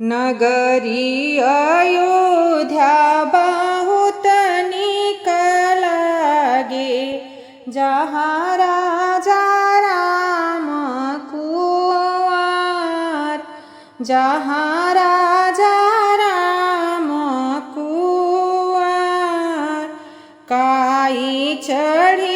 नगरी अयोध्या बहुत निक लागे जहाँ राजा राम कुंवर जहाँ राजा राम कुंवर काई चढ़िया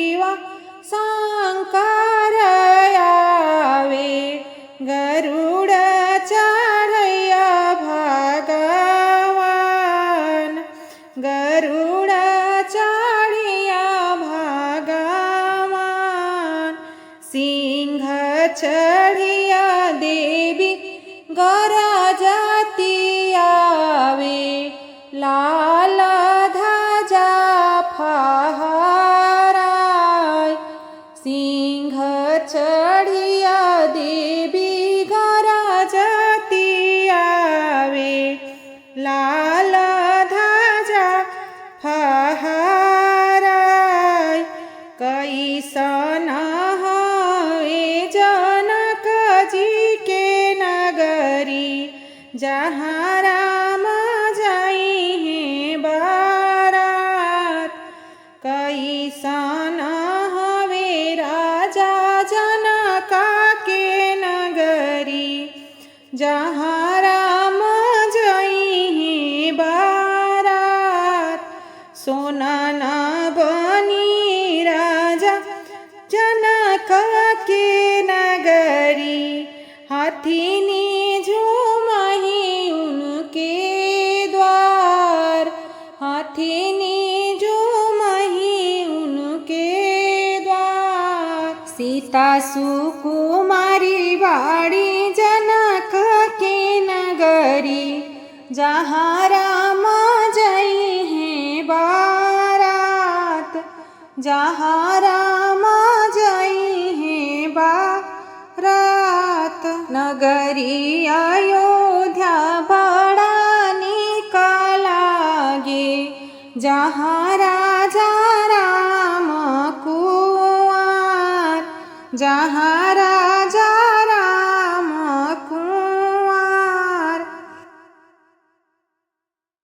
કાળિયા દેવી ઘરા જતી આવે. લાલ ધાજા ફહારાય. કઈ સન જનકજી કે નગરી. જહારા जहाँ राम जाई हैं बारात सोना ना बनी राजा जनक के नगरी हाथीनी झूमही उनके द्वार हाथीनी झूमही उनके द्वार सीता सुकुमारी যাহারা যাই হে বারাত যাহারা যাই হে বারাত নগরী অযোধ্যা বড়ানি কালাগে যাহারা যারাম কুয়ার যাহার